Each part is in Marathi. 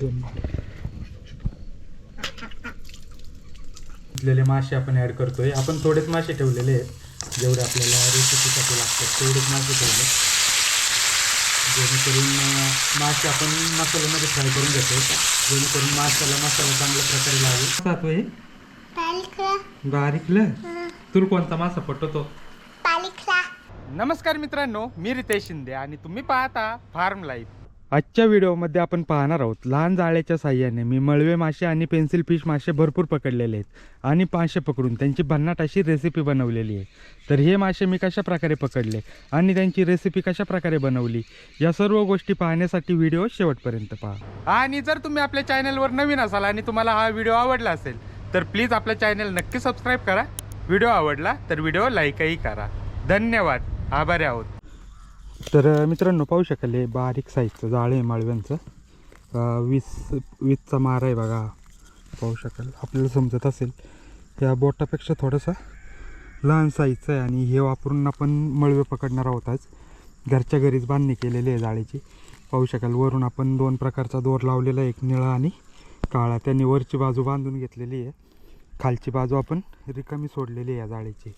दोन. घेतलेले मासे आपण ॲड करतोय. आपण थोडेच मासे ठेवलेले आहेत. जेवढे आपल्याला रेसिपीसाठी लागतात तेवढेच मासे ठेवले. जेणेकरून मासे आपण मसाल्यामध्ये फ्राय करून घेतो जेणेकरून माशाला मसाला चांगल्या प्रकारे लागेल. सातवे पालिकला. बारीकला. तुला कोणता मासा पटवतो पालिकला. नमस्कार मित्रांनो मी रितेश शिंदे आणि तुम्ही पाहता फार्म लाईफ आजच्या व्हिडिओमध्ये आपण पाहणार आहोत लहान जाळ्याच्या साह्याने मी मळवे मासे आणि पेन्सिल फिश मासे भरपूर पकडलेले आहेत आणि मासे पकडून त्यांची भन्नाट अशी रेसिपी बनवलेली आहे. तर हे मासे मी कशा प्रकारे पकडले आणि त्यांची रेसिपी कशा प्रकारे बनवली या सर्व गोष्टी पाहण्यासाठी व्हिडिओ शेवटपर्यंत पहा. आणि जर तुम्ही आपल्या चॅनलवर नवीन असाल आणि तुम्हाला हा व्हिडिओ आवडला असेल तर प्लीज आपल्या चॅनल नक्की सबस्क्राईब करा. व्हिडिओ आवडला तर व्हिडिओ लाईकही करा. धन्यवाद. आभारी आहोत. तर मित्रांनो पाहू शकाल हे बारीक साईजचं जाळ आहे माळव्यांचं. वीस वीसचा मार आहे बघा. पाहू शकाल. आपल्याला समजत असेल. या बोटापेक्षा थोडासा लहान साईजचं आहे आणि हे वापरून आपण मळवे पकडणार आहोत आज. घरच्या घरीच बांधणी केलेली आहे जाळीची. पाहू शकाल. वरून आपण दोन प्रकारचा दोर लावलेला आहे एक निळा आणि काळा. त्यांनी वरची बाजू बांधून घेतलेली आहे. खालची बाजू आपण रिकामी सोडलेली आहे या जाळीची.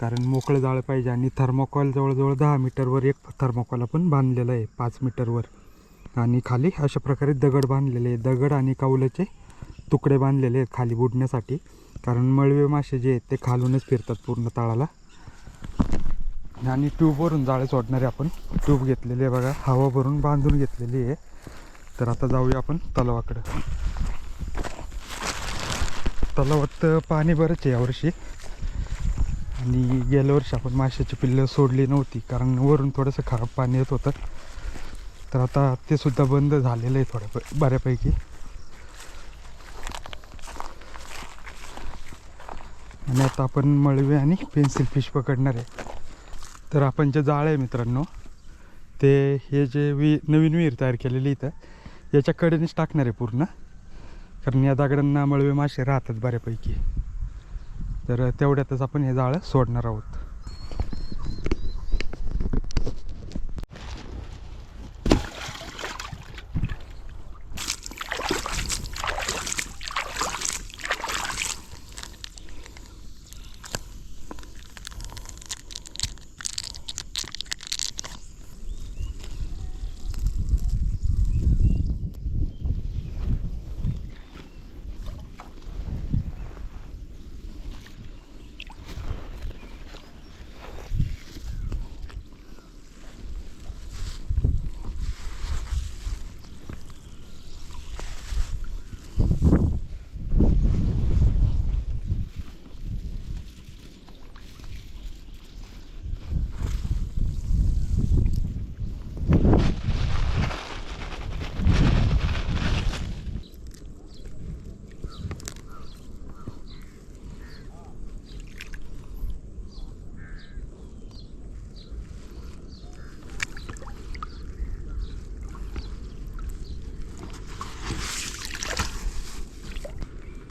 कारण मोकळं जाळं पाहिजे आणि थर्मोकॉल जवळजवळ दहा मीटरवर एक थर्मोकॉल आपण बांधलेलं आहे पाच मीटरवर. आणि खाली अशा प्रकारे दगड बांधलेले आहे दगड आणि कावल्याचे तुकडे बांधलेले आहेत खाली बुडण्यासाठी. कारण मळवे मासे जे आहेत ते खालूनच फिरतात पूर्ण तळाला. आणि ट्यूबवरून जाळे सोडणारे आपण ट्यूब घेतलेली आहे बघा. हवा भरून बांधून घेतलेली आहे. तर आता जाऊया आपण तलावाकडं. तलावात पाणी बरंच आहे यावर्षी. आणि गेल्या वर्षी आपण माशाची पिल्लं सोडली नव्हती कारण वरून थोडंसं खराब पाणी येत होतं. तर आता ते सुद्धा बंद झालेलं आहे थोड्या प- बऱ्यापैकी. आणि आता आपण मळवे आणि पेन्सिल फिश पकडणार आहे. तर आपण जे जाळं आहे मित्रांनो ते हे जे वी नवीन विहीर तयार केलेली इथं याच्या कडेनेच टाकणार आहे पूर्ण. कारण या दगडांना मळवे मासे राहतात बऱ्यापैकी. तर तेवढ्यातच आपण हे जाळं सोडणार आहोत.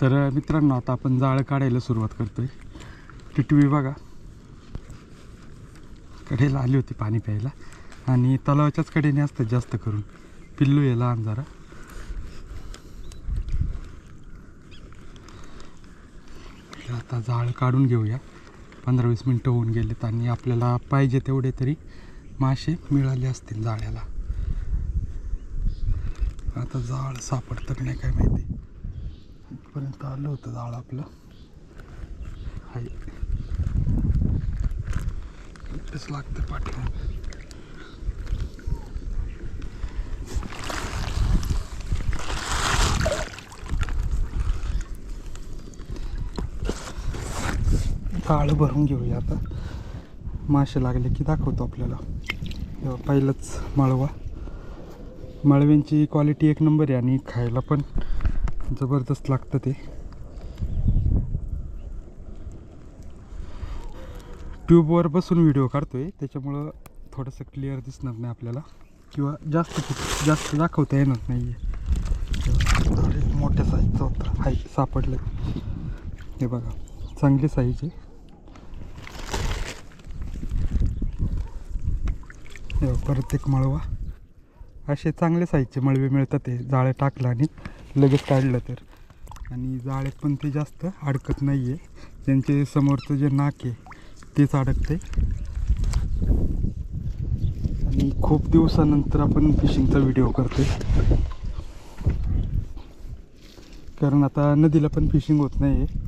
तर मित्रांनो आता आपण जाळं काढायला सुरुवात करतोय. टिटवी बघा. कडेला आली होती पाणी प्यायला. आणि तलावाच्याच कडेने असतात जास्त करून. पिल्लू आहे लहान जरा. आता जाळं काढून घेऊया. पंधरा वीस मिनटं होऊन गेलेत आणि आपल्याला पाहिजे तेवढे तरी मासे मिळाले असतील जाळ्याला. आता जाळ सापडतं की नाही काय माहिती. इथपर्यंत आलं होतं जाळ आपलं. हाय. इथेच लागतं पाठी आळं भरून घेऊया आता. मासे लागले की दाखवतो आपल्याला. तेव्हा पहिलंच माळवा. माळव्यांची क्वालिटी एक नंबर आहे आणि खायला पण जबरदस्त लागतं ते. ट्यूबवर बसून व्हिडिओ काढतोय त्याच्यामुळं थोडंसं क्लिअर दिसणार नाही आपल्याला. किंवा जास्त जास्त दाखवता येणार नाही आहे मोठ्या साईजचं होता. हाय सापडलं हे बघा चांगली साईज आहे. परत एक मळवा. असे चांगले साईजचे मळवे मिळतात ते जाळे टाकलं आणि लगेच काढलं तर. आणि जाळ्यात पण ते जास्त अडकत नाही आहे त्यांचे समोरचं जे नाक आहे तेच अडकते आणि खूप दिवसानंतर आपण फिशिंगचा व्हिडिओ करतो कारण आता नदीला पण फिशिंग होत नाही आहे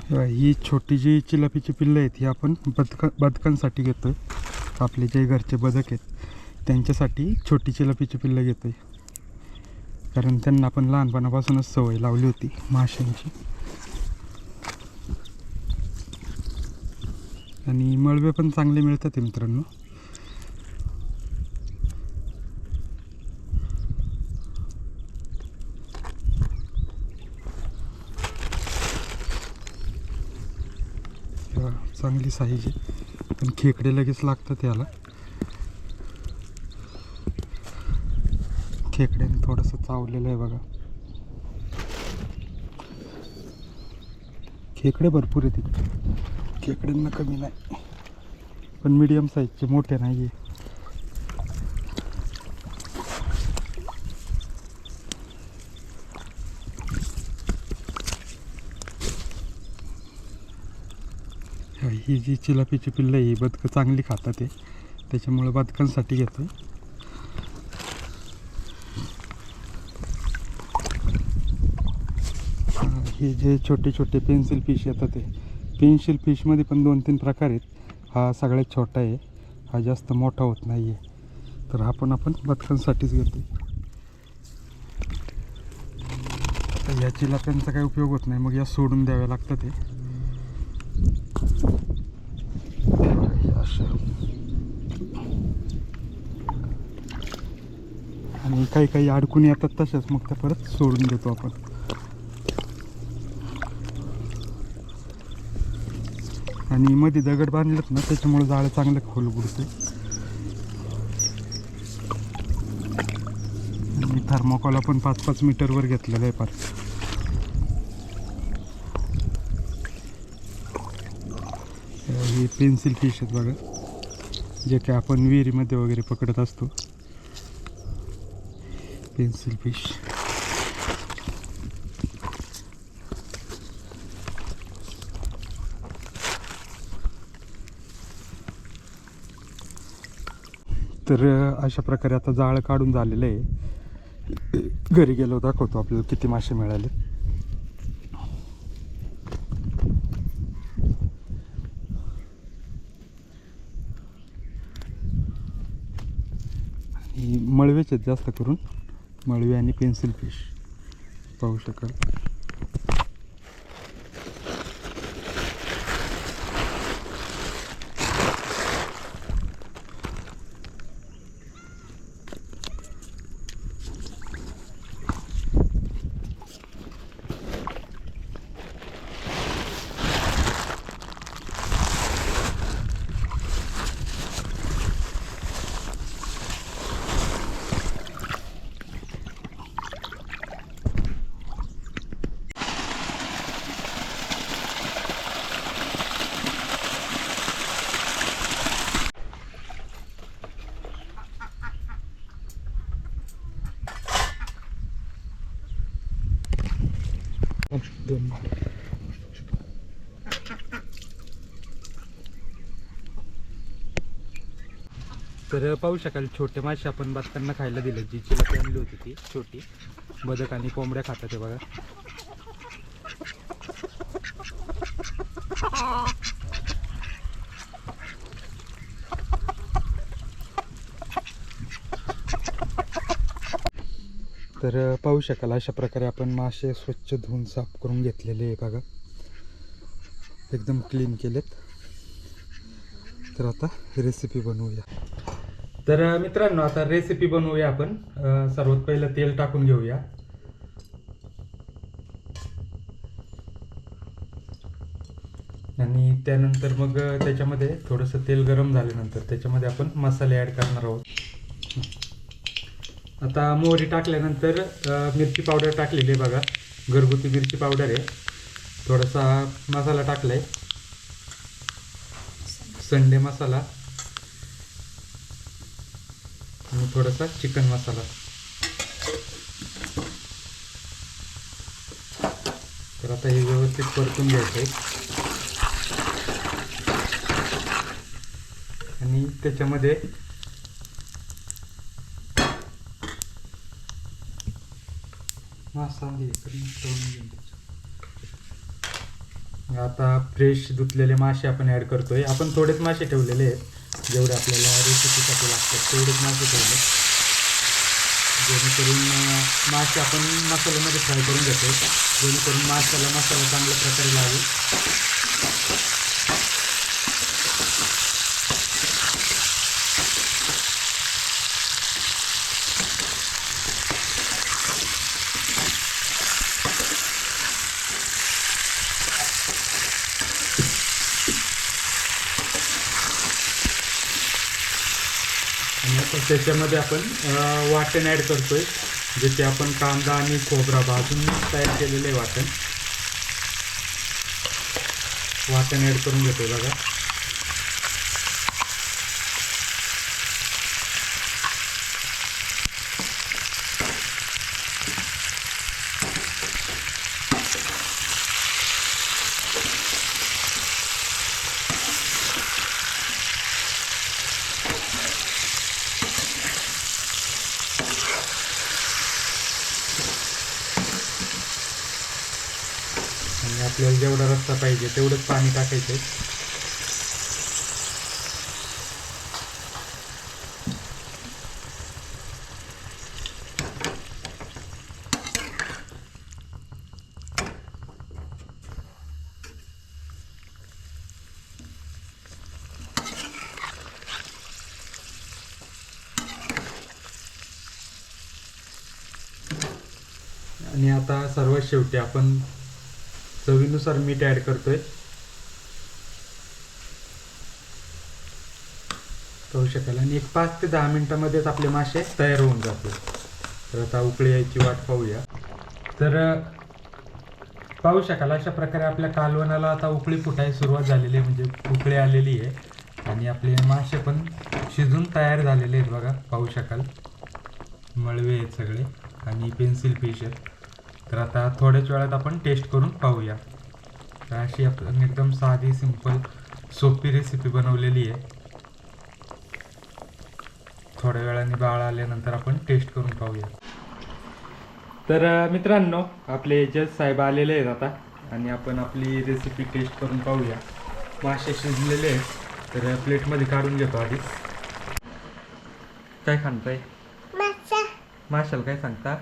तेव्हा ही छोटी जी चिलापीची पिल्लं आहेत ही आपण बदक बदकांसाठी घेतोय. आपले जे घरचे बदक आहेत त्यांच्यासाठी छोटी चिलापीची पिल्लं घेतो आहे कारण त्यांना आपण लहानपणापासूनच सवय लावली होती माशांची. आणि मळवे पण चांगले मिळतात मित्रांनो तेव्हा चांगली साईज आहे. पण खेकडे लगेच लागतात याला. खेकड्याने थोडंसं चावलेलं आहे बघा. खेकडे भरपूर आहे तिकडे खेकड्यांना कमी नाही. पण मीडियम साईजचे मोठे नाही आहे ही जी चिलापीची पिल्लं आहे ही बदकं चांगली खातात आहे त्याच्यामुळे बदकांसाठी घेतो हे जे छोटे छोटे पेन्सिल फिश येतात ते. पेन्सिल फिशमध्ये पण दोन तीन प्रकार आहेत. हा सगळ्यात छोटा आहे. हा जास्त मोठा होत नाही आहे तर हा पण आपण बदकांसाठीच घेतो तर या चिलाप्यांचा काही उपयोग होत नाही. मग या सोडून द्याव्या लागतात ते हे असं. आणि काही काही अडकून येतात तशाच मग त्या परत सोडून देतो आपण. आणि मध्ये दगड बांधलेत ना त्याच्यामुळे जाळं चांगलं खोल बुडते आणि थर्मोकॉल आपण पाच पाच मीटरवर घेतलेलं आहे फार हे पेन्सिल फिश आहेत बघा जे काय आपण विहिरीमध्ये वगैरे पकडत असतो. पेन्सिल फिश तर अशा प्रकारे आता जाळं काढून झालेलं आहे. घरी गेलो दाखवतो आपल्याला किती मासे मिळाले. आणि आहेत जास्त करून. मळवी आणि पेन्सिल फिश पाहू शकाल. तर पाहू शकाल छोटे मासे आपण बदकांना खायला दिले. जी चिलापी आणली होती ती छोटी. बदक आणि कोंबड्या खातात ते बघा. तर पाहू शकाल अशा प्रकारे आपण मासे स्वच्छ धुवून साफ करून घेतलेले आहे बघा. एकदम क्लीन केलेत. तर आता रेसिपी बनवूया. तर मित्रांनो आता रेसिपी बनवूया आपण. सर्वात पहिलं तेल टाकून घेऊया. आणि त्यानंतर मग त्याच्यामध्ये थोडंसं तेल गरम झाल्यानंतर त्याच्यामध्ये आपण मसाले ॲड करणार आहोत. आता मोहरी टाकल्यानंतर मिरची पावडर टाकलेली आहे बघा. घरगुती मिरची पावडर आहे. थोडासा मसाला टाकला आहे संडे मसाला. आणि थोडासा चिकन मसाला. तर आता हे व्यवस्थित परतून घ्यायचं आहे आणि त्याच्यामध्ये मसाले इकडनं तळून घेऊन द्यायचे. आता फ्रेश धुतलेले मासे आपण ॲड करतोय. आपण थोडेच मासे ठेवलेले आहेत. जेवढे आपल्याला रेसिपीसाठी लागतात तेवढेच मासे ठेवले. जेणेकरून मासे आपण मसाल्यामध्ये फ्राय करून घेतो जेणेकरून माशाला मसाला चांगल्या प्रकारे लागेल आणि आता त्याच्यामध्ये आपण वाटण ॲड करतो आहे जिथे आपण कांदा आणि खोबरा भाजून तयार केलेलं आहे वाटण. वाटण ॲड करून घेतो बघा आणि आपल्याला जेवढा पाहिजे तेवढंच पाणी टाकायचं. आणि आता सर्वात शेवटी आपण चवीनुसार मीठ ॲड करतोय. पाहू शकाल. आणि एक पाच ते दहा मिनिटामध्येच आपले मासे तयार होऊन जातील. तर आता उकळी यायची वाट पाहूया. तर पाहू शकाल अशा प्रकारे आपल्या कालवणाला आता उकळी फुटायला सुरुवात झालेली आहे. म्हणजे उकळी आलेली आहे. आणि आपले मासे पण शिजून तयार झालेले आहेत बघा. पाहू शकाल. मळवे आहेत सगळे. आणि पेन्सिल फिश आहेत तर आता थोड्याच वेळात आपण टेस्ट करून पाहूया. तर अशी आपण एकदम साधी सिंपल सोपी रेसिपी बनवलेली आहे. थोड्या वेळाने बाळ आल्यानंतर आपण टेस्ट करून पाहूया. तर मित्रांनो आपले जज साहेब आलेले आहेत आता. आणि आपण आपली रेसिपी टेस्ट करून पाहूया. मासे शिजलेले आहेत. तर प्लेटमध्ये काढून घेतो आधी. काय खाणताय? मासा. माशाला काय सांगता?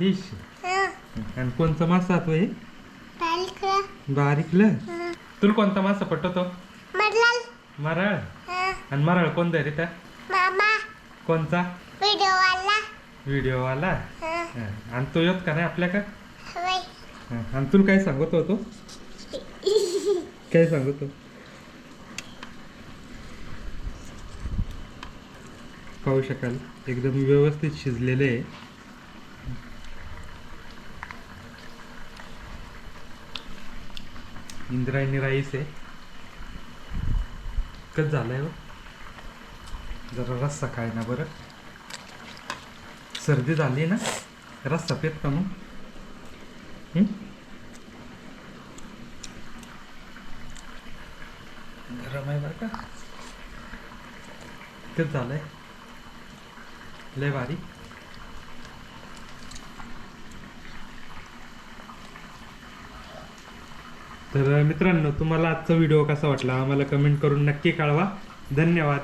फिश आणि कोणचा मासा तो हे? बारीकलं. तुला कोणता मासा पटतो? मडलाल मराळ? आणि मराळ कोणता आहे रे त्या? व्हिडिओवाला. व्हिडिओवाला? हं. आणि तो येत का नाही आपल्या का हं. आणि तुला काय सांगत होतो? काय सांगतो पाहू शकाल. एकदम व्यवस्थित शिजलेले आहे. इंद्रायणी राईस आहे. कच झालंय हो? जरा रस्सा काय ना बरं. सर्दी झाली ना रस्सा पेत का मग? गरम आहे बरं का? कच झालंय? लय भारी. तर मित्रांनो तुम्हाला आजचा व्हिडिओ कसा वाटला? आम्हाला कमेंट करून नक्की कळवा. धन्यवाद.